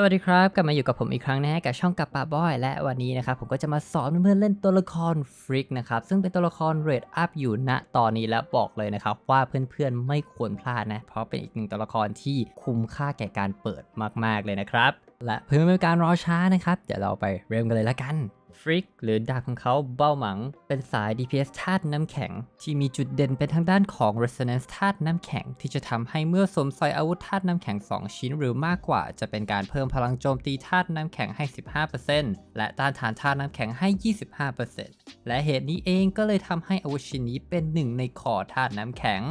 สวัสดีครับ กลับมาอยู่กับผมอีกครั้งนะฮะกับช่องกับปาบอย และวันนี้นะครับผมก็จะมาสอนเพื่อนๆเล่นตัวละครฟริกนะครับซึ่งเป็นตัวละครเรดอัพอยู่ณตอนนี้และบอกเลยนะครับว่าเพื่อนๆไม่ควรพลาดนะเพราะเป็นอีกหนึ่งตัวละครที่คุ้มค่าแก่การเปิดมากๆเลยนะครับ และเพื่อไม่เป็นการรอช้านะครับเดี๋ยวเราไปเริ่มกันเลยละกัน ฟริกหรือดาบของเขาเบ้าหมัง เป็นสาย DPS ธาตุน้ำแข็ง ที่มีจุดเด่นเป็นทางด้านของ Resonance ธาตุน้ำแข็ง ที่จะทำให้เมื่อสวมใส่อาวุธธาตุน้ำแข็ง 2 ชิ้นหรือมากกว่า จะเป็นการเพิ่มพลังโจมตีธาตุน้ำแข็งให้ 15%และต้านทานธาตุน้ำแข็งให้ 25%และเหตุนี้เองก็เลยทำให้อาวุธชิ้นนี้เป็นหนึ่งในคอธาตุน้ำแข็ง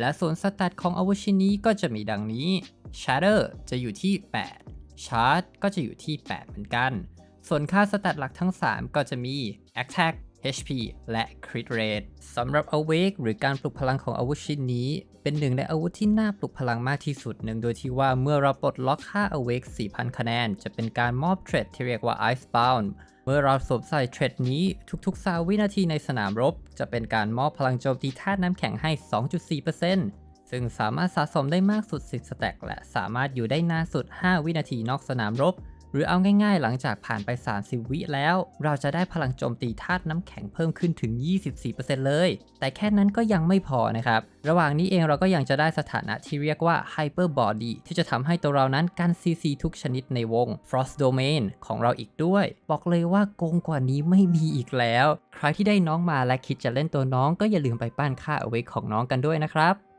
และส่วนสแตทของอาวุธชิ้นนี้ก็จะมีดังนี้ Shatter จะอยู่ที่ 8 Charge ก็จะอยู่ที่ 8 เหมือนกัน ส่วนค่าสแตทหลักทั้ง 3 ก็จะมี Attack HP และ Crit Rate สำหรับ Awake หรือการปลุกพลังของอาวุธชิ้นนี้ เป็นหนึ่งในอาวุธที่น่าปลุกพลังมากที่สุดหนึ่งโดยที่ว่าเมื่อเราปลดล็อกค่า Awake 4,000 คะแนน จะเป็นการมอบเทรดที่เรียกว่า Icebound เมื่อเราสวมใส่เทรดนี้ทุกๆ 3 วินาทีในสนามรบ จะเป็นการมอบพลังโจมตีธาตุน้ำแข็งให้ 2.4%ซึ่งสามารถสะสมได้มากสุด 10 สแต็กและสามารถอยู่ได้นานสุด 5 วินาทีนอกสนามรบ รือเอาง่ายๆ หลังจากผ่านไป 30 วิแล้ว เราจะได้พลังโจมตีธาตุน้ำแข็งเพิ่มขึ้นถึง 24%เลย แต่แค่นั้นก็ยังไม่พอนะครับ ระหว่างนี้เองเราก็ยังจะได้สถานะที่เรียกว่า Hyper Body ที่จะทำให้ตัวเรานั้นกัน CC ทุกชนิดในวง Frost Domain ของเราอีกด้วย บอกเลยว่าโกงกว่านี้ไม่มีอีกแล้ว ใครที่ได้น้องมาและคิดจะเล่นตัวน้องก็อย่าลืมไปปั้นค่าเอาไว้ของน้องกันด้วยนะครับ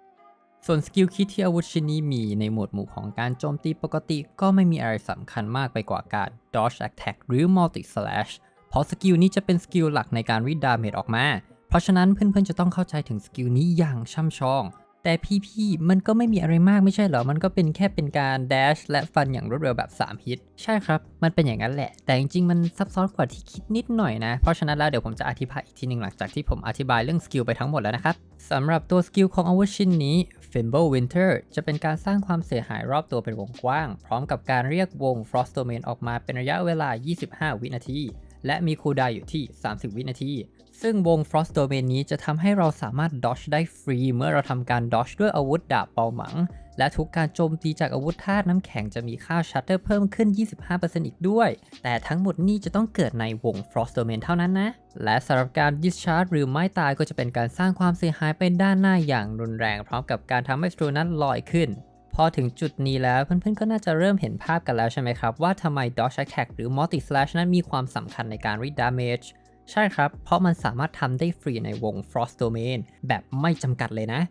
ส่วนสกิลคิดที่อาวุธชิ้นนี้มีในหมวดหมู่ของการโจมตีปกติก็ไม่มีอะไรสำคัญมากไปกว่าการ dodge attack หรือ multi slash เพราะสกิลนี้จะเป็นสกิลหลักในการรีดดาเมจออกมา เพราะฉะนั้นเพื่อนๆจะต้องเข้าใจถึงสกิลนี้อย่างช่ำชอง แต่พี่ๆมันก็ไม่มีอะไรมากไม่ใช่เหรอ มันก็เป็นแค่เป็นการ dash และฟันอย่างรวดเร็วแบบ 3 ฮิต ใช่ครับ มันเป็นอย่างนั้นแหละ แต่จริงๆมันซับซ้อนกว่าที่คิดนิดหน่อยนะ เพราะฉะนั้นแล้วเดี๋ยวผมจะอธิบายอีกทีหนึ่งหลังจากที่ผมอธิบายเรื่องสกิลไปทั้งหมดแล้วนะครับสำหรับตัวสกิลของอาวุธชิ้นนี้ Fimble Winter จะเป็นการสร้างความเสียหายรอบตัวเป็นวงกว้าง พร้อมกับการเรียกวง Frost Domain ออกมาเป็นระยะเวลา 25 วินาที และมีคูลดาวอยู่ที่ 30 วินาที ซึ่งวง Frost Domain นี้จะทำให้เราสามารถ dodge ได้ฟรี เมื่อเราทำการ dodge ด้วยอาวุธดาบเป่าหมัง และทุกการโจมตีจากอาวุธธาตุน้ำแข็งจะมีค่า Shatter เพิ่มขึ้น 25%อีกด้วย แต่ทั้งหมดนี้จะต้องเกิดในวง Frost Domain เท่านั้นนะ และสำหรับการ Discharge หรือไม้ตายก็จะเป็นการสร้างความเสียหายไปด้านหน้าอย่างรุนแรง พร้อมกับการทำให้ศัตรูนั้นลอยขึ้นพอถึงจุดนี้แล้วเพื่อนๆก็น่าจะเริ่มเห็นภาพกันแล้วใช่ไหมครับ ว่าทำไม Dodge Attack หรือ Multi Slash นั้นมีความสำคัญในการ Read Damage ใช่ครับ เพราะมันสามารถทำได้ฟรีในวง Frost Domain แบบไม่จำกัดเลยนะ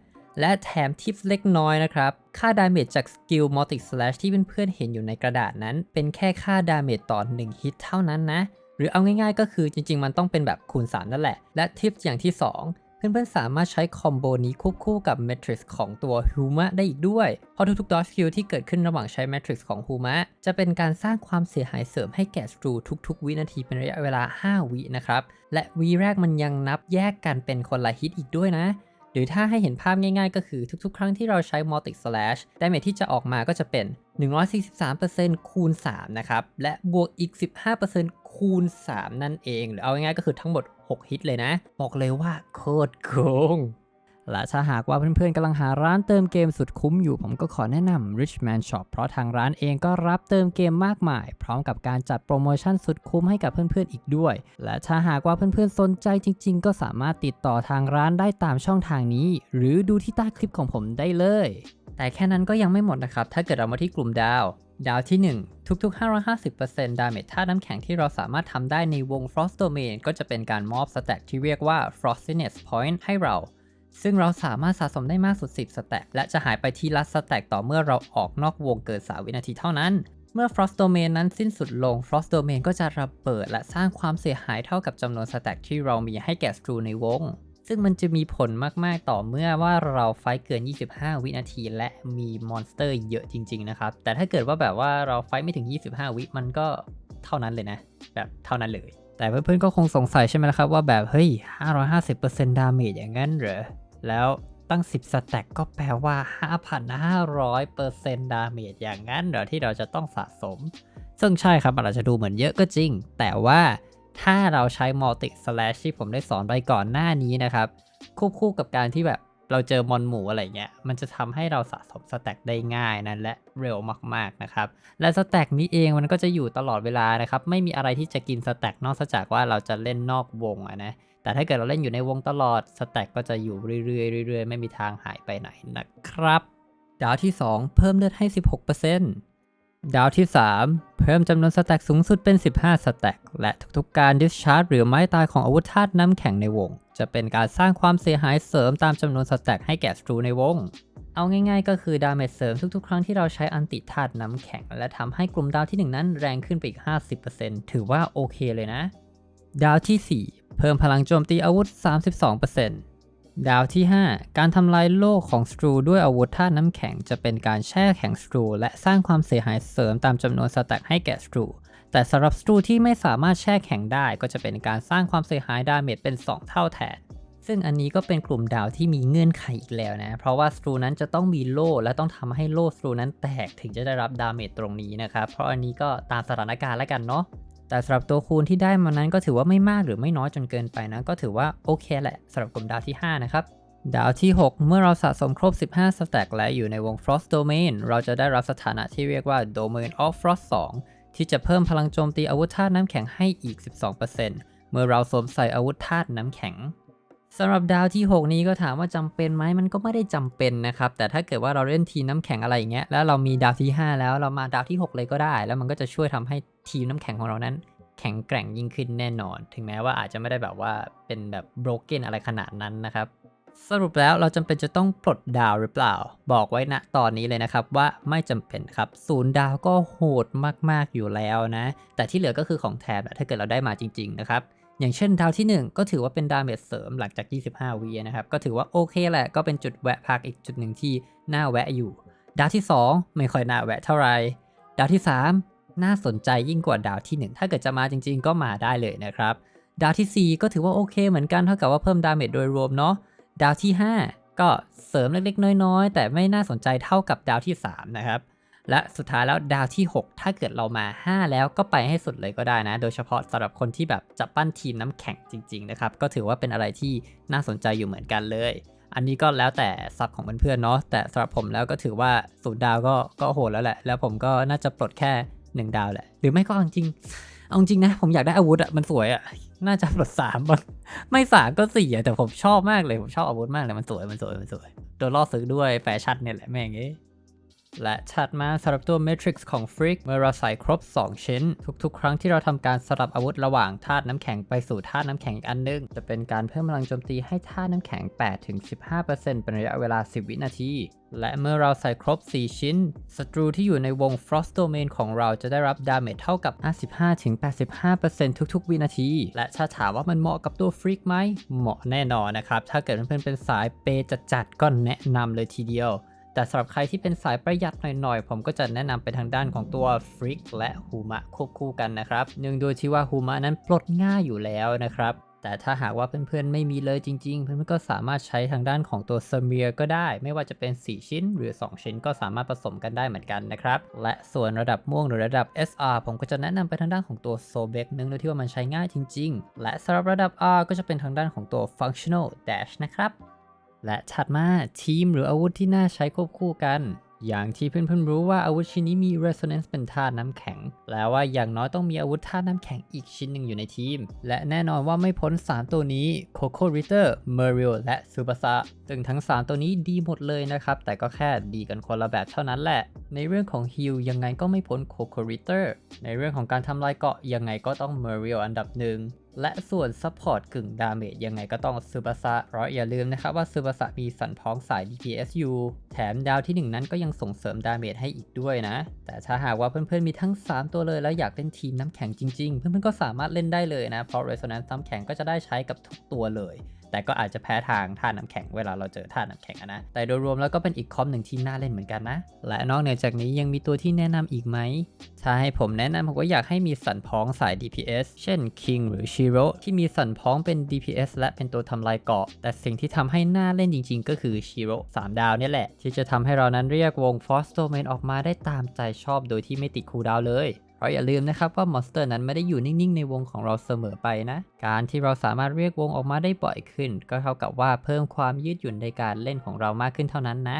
และแถมทิปเล็กน้อยนะครับ ค่าดาเมจจากสกิล Multi Slash ที่เพื่อนๆเห็นอยู่ในกระดาษนั้น เป็นแค่ค่าดาเมจต่อ1ฮิตเท่านั้นนะ หรือเอาง่ายๆก็คือจริงๆ มันต้องเป็นแบบคูณ 3 นั่นแหละ และทิปอย่างที่ 2เพื่อนๆ สามารถใช้คอมโบนี้ควบคู่กับ Matrix ของตัว Huma ได้อีกด้วย เพราะทุกๆ Dodge Skill ที่เกิดขึ้นระหว่างใช้ Matrix ของ Huma จะเป็นการสร้างความเสียหายเสริมให้แก่ศัตรูทุกๆ วินาทีเป็นระยะเวลา 5 วินะครับ และวีแรกมันยังนับแยกกันเป็นคนละฮิตอีกด้วยนะ หรือถ้าให้เห็นภาพง่ายๆ ก็คือทุกๆ ครั้งที่เราใช้ Multi Slash ดาเมจที่จะออกมาก็จะเป็น 143%คูณ 3 นะครับ และบวกอีก 15%คูณ 3 นั่นเอง หรือเอาง่ายๆก็คือทั้งหมด 6 ฮิตเลยนะ บอกเลยว่าโคตรโกง และถ้าหากว่าเพื่อนๆกำลังหาร้านเติมเกมสุดคุ้มอยู่ ผมก็ขอแนะนำ Richman Shop เพราะทางร้านเองก็รับเติมเกมมากมาย พร้อมกับการจัดโปรโมชั่นสุดคุ้มให้กับเพื่อนๆอีกด้วย และถ้าหากว่าเพื่อนๆสนใจจริง ๆ ก็สามารถติดต่อทางร้านได้ตามช่องทางนี้ หรือดูที่ใต้คลิปของผมได้เลย แต่แค่นั้นก็ยังไม่หมดนะครับ ถ้าเกิดเรามาที่กลุ่มดาว ดาวที่ 1 ทุกๆ 550%ดาเมจธาตุน้ำแข็งที่เราสามารถทำได้ในวง Frost Domain ก็จะเป็นการมอบสแต็กที่เรียกว่า Frostiness Point ให้เรา ซึ่งเราสามารถสะสมได้มากสุด 10 สแต็กและจะหายไปที่ละสแต็กต่อเมื่อเราออกนอกวงเกิน3วินาทีเท่านั้น เมื่อ Frost Domain นั้นสิ้นสุดลง Frost Domain ก็จะระเบิดและสร้างความเสียหายเท่ากับจำนวนสแต็กที่เรามีให้แก่ศัตรูในวง ซึ่งมันจะมีผลมากๆต่อเมื่อว่าเราไฟท์เกิน 25 วินาที และมีมอนสเตอร์เยอะจริง ๆ นะครับ แต่ถ้าเกิดว่าแบบว่าเราไฟท์ไม่ถึง 25 วิมันก็เท่านั้นเลยนะ แบบเท่านั้นเลยแต่เพื่อนๆก็คงสงสัยใช่ไหมล่ะครับว่าแบบ เฮ้ย 550%ดาเมจอย่างนั้นเหรอ แล้วตั้ง 10 สแต็กก็แปลว่า 5,500%ดาเมจอย่างนั้นเหรอที่เราจะต้องสะสม ซึ่งใช่ครับมันอาจจะดูเหมือนเยอะก็จริง แต่ว่าถ้าเราใช้ Multi Slash ที่ผมได้สอนไปก่อนหน้านี้นะครับ ควบคู่กับการที่แบบเราเจอมอนหมูอะไรเงี้ย มันจะทำให้เราสะสมสแต็กได้ง่ายนะและเร็วมากๆนะครับ และสแต็กนี้เองมันก็จะอยู่ตลอดเวลานะครับ ไม่มีอะไรที่จะกินสแต็กนอกจากว่าเราจะเล่นนอกวงอะนะ แต่ถ้าเกิดเราเล่นอยู่ในวงตลอดสแต็กก็จะอยู่เรื่อยๆเรื่อยๆ ไม่มีทางหายไปไหนนะครับ ดาวที่ 2 เพิ่มเลือดให้ 16%ดาวที่ 3 เพิ่มจำนวนสแต็กสูงสุดเป็น 15 สแต็กและทุกๆการดิสชาร์จหรือไม้ตายของอาวุธธาตุน้ำแข็งในวง จะเป็นการสร้างความเสียหายเสริมตามจำนวนสแต็กให้แก่ศัตรูในวงเอาง่ายๆ ก็คือดาเมจเสริมทุกๆ ครั้งที่เราใช้อันติธาตุน้ำแข็ง และทำให้กลุ่มดาวที่ 1 นั้นแรงขึ้นไปอีก 50%ถือว่าโอเคเลยนะ ดาวที่4 เพิ่มพลังโจมตีอาวุธ 32%ดาวที่ 5 การทำลายโลกของสตรูด้วยอาวุธธาตุน้ำแข็งจะเป็นการแช่แข็งสตรูและสร้างความเสียหายเสริมตามจำนวนสแต็กให้แก่สตรู แต่สำหรับสตรูที่ไม่สามารถแช่แข็งได้ก็จะเป็นการสร้างความเสียหายดาเมจเป็น 2 เท่าแทนซึ่งอันนี้ก็เป็นกลุ่มดาวที่มีเงื่อนไขอีกแล้วนะ เพราะว่าสตรูนั้นจะต้องมีโล่และต้องทำให้โล่สตรูนั้นแตกถึงจะได้รับดาเมจตรงนี้นะครับ เพราะอันนี้ก็ตามสถานการณ์แล้วกันเนาะ แต่สำหรับตัวคูณที่ได้มานั้นก็ถือว่าไม่มากหรือไม่น้อยจนเกินไปนะ ก็ถือว่าโอเคแหละสำหรับกลุ่มดาวที่ 5 นะครับ ดาวที่ 6 เมื่อเราสะสมครบ 15สแต็กและอยู่ในวง Frost Domain เราจะได้รับสถานะที่เรียกว่า Domain of Frost 2 ที่จะเพิ่มพลังโจมตีอาวุธธาตุน้ำแข็งให้อีก 12%เมื่อเราสวมใส่อาวุธธาตุน้ำแข็ง สำหรับดาวที่ 6 นี้ก็ถามว่าจำเป็นไหมมันก็ไม่ได้จำเป็นนะครับ แต่ถ้าเกิดว่าเราเล่นทีมน้ำแข็งอะไรอย่างเงี้ยแล้วเรามีดาวที่ 5 แล้วเรามาดาวที่ 6 เลยก็ได้ แล้วมันก็จะช่วยทำให้ทีมน้ำแข็งของเรานั้น แข็งแกร่งยิ่งขึ้นแน่นอน ถึงแม้ว่าอาจจะไม่ได้แบบว่าเป็นแบบ broken อะไรขนาดนั้นนะครับสรุปแล้วเราจำเป็นจะต้องปลดดาวหรือเปล่า บอกไว้ณตอนนี้เลยนะครับว่าไม่จำเป็นครับศูนย์ดาวก็โหดมากๆอยู่แล้วนะ แต่ที่เหลือก็คือของแถมแหละถ้าเกิดเราได้มาจริง ๆ นะครับ อย่างเช่นดาวที่ 1 ก็ถือว่าเป็นดาเมจเสริมหลังจาก 25วีนะครับ ก็ถือว่าโอเคแหละ ก็เป็นจุดแวะพักอีกจุดหนึ่งที่น่าแวะอยู่ ดาวที่ 2 ไม่ค่อยน่าแวะเท่าไหร่ดาวที่ 3 น่าสนใจยิ่งกว่าดาวที่ 1 ถ้าเกิดจะมาจริง ๆ ก็มาได้เลยนะครับ ดาวทีสี่4 ก็ถือว่าโอเคเหมือนกันเท่ากับว่าเพิ่มดาเมจโดยรวมเนาะ ดาวที่ 5 ก็เสริมเล็กๆ น้อยๆ แต่ไม่น่าสนใจเท่ากับดาวที่ 3 นะครับ และสุดท้ายแล้วดาวที่ 6 ถ้าเกิดเรามา 5 แล้วก็ไปให้สุดเลยก็ได้นะ โดยเฉพาะสำหรับคนที่แบบจะปั้นทีมน้ำแข็งจริงๆนะครับ ก็ถือว่าเป็นอะไรที่น่าสนใจอยู่เหมือนกันเลย อันนี้ก็แล้วแต่ซับของเพื่อนๆเนาะ แต่สำหรับผมแล้วก็ถือว่าสูตรดาวก็ก็โหดแล้วแหละ แล้วผมก็น่าจะปลดแค่ 1 ดาวแหละ หรือไม่ก็จริงเอาจริงนะ ผมอยากได้อาวุธอะมันสวยอะน่าจะปลดสามบ้างไม่สามก็สี่อะแต่ผมชอบมากเลย ผมชอบอาวุธมากเลย มันสวย มันสวย มันสวย โดนล่อซื้อด้วยแฟชั่นเนี่ยแหละแม่งเอ้ และถัดมาสำหรับตัว Matrix ของ Freak เมื่อเราใส่ครบ 2 ชิ้น ทุกๆ ครั้งที่เราทำการสลับอาวุธระหว่างธาตุน้ำแข็งไปสู่ธาตุน้ำแข็งอีกอันหนึง จะเป็นการเพิ่มพลังโจมตีให้ธาตุน้ำแข็ง 8-15%เป็นระยะเวลา 10 วินาที และเมื่อเราใส่ครบ 4 ชิ้นศัตรูที่อยู่ในวง Frost Domain ของเราจะได้รับดาเมจเท่ากับ 55-85%ทุกๆ วินาที และถ้าถามว่ามันเหมาะกับตัว Freak ไหมเหมาะแน่นอนนะครับถ้าเกิดเพื่อนๆเป็นสายเปจัดๆก็แนะนำเลยทีเดียว แต่สำหรับใครที่เป็นสายประหยัดหน่อยๆ ผมก็จะแนะนำไปทางด้านของตัว Freak และฮูมะควบคู่กันนะครับเนื่องโดยที่ว่าฮูมะนั้นปลดง่ายอยู่แล้วนะครับแต่ถ้าหากว่าเพื่อนๆไม่มีเลยจริงๆ เพื่อนๆก็สามารถใช้ทางด้านของตัวเซเมียก็ได้ ไม่ว่าจะเป็น 4 ชิ้นหรือ 2 ชิ้นก็สามารถผสมกันได้เหมือนกันนะครับ และส่วนระดับม่วงหรือระดับ SR ผมก็จะแนะนำไปทางด้านของตัวโซเบกเนื่องโดยที่ว่ามันใช้ง่ายจริงๆ และสำหรับระดับ R ก็จะเป็นทางด้านของตัว Functional Dash นะครับ และถัดมาทีมหรืออาวุธที่น่าใช้ควบคู่กัน อย่างที่เพื่อนๆรู้ว่าอาวุธชิ้นนี้มี Resonance เป็นธาตุน้ำแข็ง แปลว่าอย่างน้อยต้องมีอาวุธธาตุน้ำแข็งอีกชิ้นหนึ่งอยู่ในทีม และแน่นอนว่าไม่พ้น 3 ตัวนี้ Coco Ritter, Muriel และ Tsubasa ซึ่งทั้ง 3 ตัวนี้ดีหมดเลยนะครับ แต่ก็แค่ดีกันคนละแบบเท่านั้นแหละ ในเรื่องของ Heal ยังไงก็ไม่พ้น Coco Ritter ในเรื่องของการทำลายเกาะยังไงก็ต้อง Muriel อันดับหนึ่ง และส่วนซัพพอร์ตกึ่งดาเมจยังไงก็ต้องซูบาสะเพราะอย่าลืมนะครับว่าซูบาสะมีสันพ้องสาย DPSU แถมดาวที่ 1 นั้นก็ยังส่งเสริมดาเมจให้อีกด้วยนะ แต่ถ้าหากว่าเพื่อนๆมีทั้ง 3 ตัวเลยแล้วอยากเล่นทีมน้ำแข็งจริงๆ เพื่อนๆก็สามารถเล่นได้เลยนะ เพราะ Resonance น้ำแข็งก็จะได้ใช้กับทุกตัวเลย แต่ก็อาจจะแพ้ทางท่าน้ำแข็งเวลาเราเจอท่าน้ำแข็งนะ แต่โดยรวมแล้วก็เป็นอีกคอมหนึ่งที่น่าเล่นเหมือนกันนะ และนอกเหนือจากนี้ยังมีตัวที่แนะนำอีกไหมถ้าให้ผมแนะนำผมก็อยากให้มีสันพ้องสาย DPS เช่น King หรือ Shiro ที่มีสันพ้องเป็น DPS และเป็นตัวทำลายเกาะ แต่สิ่งที่ทำให้น่าเล่นจริง ๆ ก็คือ Shiro 3 ดาวนี่แหละทที่จะทำให้เรานั้นเรียกวง Frost Domain ออกมาได้ตามใจชอบโดยที่ไม่ติดคูลดาวเลยเพราะอย่าลืมนะครับว่ามอนสเตอร์นั้นไม่ได้อยู่นิ่งๆในวงของเราเสมอไปนะ การที่เราสามารถเรียกวงออกมาได้บ่อยขึ้น ก็เท่ากับว่าเพิ่มความยืดหยุ่นในการเล่นของเรามากขึ้นเท่านั้นนะ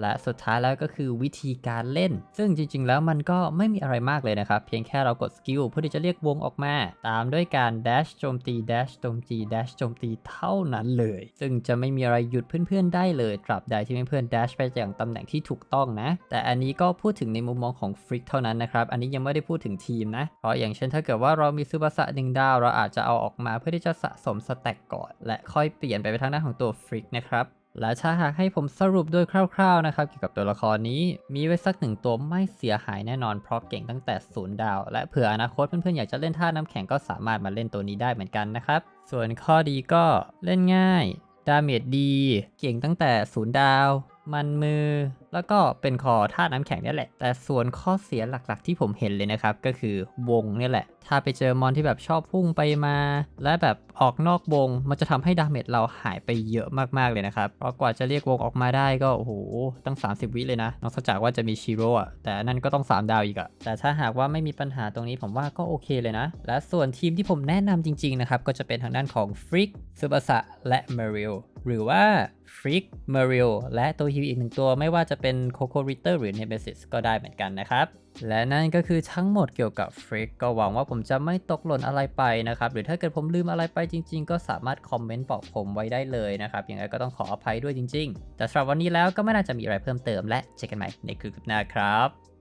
และสุดท้ายแล้วก็คือวิธีการเล่น ซึ่งจริง ๆ แล้วมันก็ไม่มีอะไรมากเลยนะครับ เพียงแค่เรากดสกิลเพื่อที่จะเรียกวงออกมา ตามด้วยการ dash โจมตี dash โจมตี dash โจมตีเท่านั้นเลย ซึ่งจะไม่มีอะไรหยุดเพื่อนๆได้เลยตราบใดที่เพื่อนๆ dash ไปอย่างตำแหน่งที่ถูกต้องนะ แต่อันนี้ก็พูดถึงในมุมมองของฟริกเท่านั้นนะครับ อันนี้ยังไม่ได้พูดถึงทีมนะ เพราะอย่างเช่นถ้าเกิดว่าเรามีซูบาสะหนึ่งดาว เราอาจจะเอาออกมาเพื่อที่จะสะสมสแต็กก่อน และค่อยเปลี่ยนไปไปทางด้านของตัวฟริกนะครับ และถ้าหากให้ผมสรุปโดยคร่าวๆนะครับเกี่ยวกับตัวละครนี้มีไว้สักหนึ่งตัวไม่เสียหายแน่นอนเพราะเก่งตั้งแต่ศูนย์ดาว และเผื่ออนาคตเพื่อนๆอยากจะเล่นท่าน้ำแข็งก็สามารถมาเล่นตัวนี้ได้เหมือนกันนะครับส่วนข้อดีก็เล่นง่าย ดาเมจดี เก่งตั้งแต่ศูนย์ดาว มันมือแล้วก็เป็นคอท่าน้ำแข็งนี่แหละ แต่ส่วนข้อเสียหลักๆ ที่ผมเห็นเลยนะครับ ก็คือวงนี่แหละ ถ้าไปเจอมอนที่แบบชอบพุ่งไปมา และแบบออกนอกวง มันจะทำให้ดาเมจเราหายไปเยอะมากๆเลยนะครับเพราะกว่าจะเรียกวงออกมาได้ก็โอ้โหตั้ง 30 วิเลยนะ นอกจากว่าจะมีชิโร่อะแต่นั่นก็ต้อง 3 ดาวอีกอะแต่ถ้าหากว่าไม่มีปัญหาตรงนี้ผมว่าก็โอเคเลยนะ และส่วนทีมที่ผมแนะนำจริงๆนะครับก็จะเป็นทางด้านของฟริกซูบาสะและเมริลหรือว่าฟริกเมริลและตัวฮิวอีกหนึ่งตัวไม่ว่าจะเป็นโคโคริเตอร์หรือเนเบซิสก็ได้เหมือนกันนะครับ และนั่นก็คือทั้งหมดเกี่ยวกับฟริกก็หวังว่าผมจะไม่ตกหล่นอะไรไปนะครับ หรือถ้าเกิดผมลืมอะไรไปจริง ๆ ก็สามารถคอมเมนต์บอกผมไว้ได้เลยนะครับ ยังไงก็ต้องขออภัยด้วยจริง ๆ แต่สำหรับวันนี้แล้วก็ไม่น่าจะมีอะไรเพิ่มเติมและเจอกันใหม่ในคลิปหน้าครับ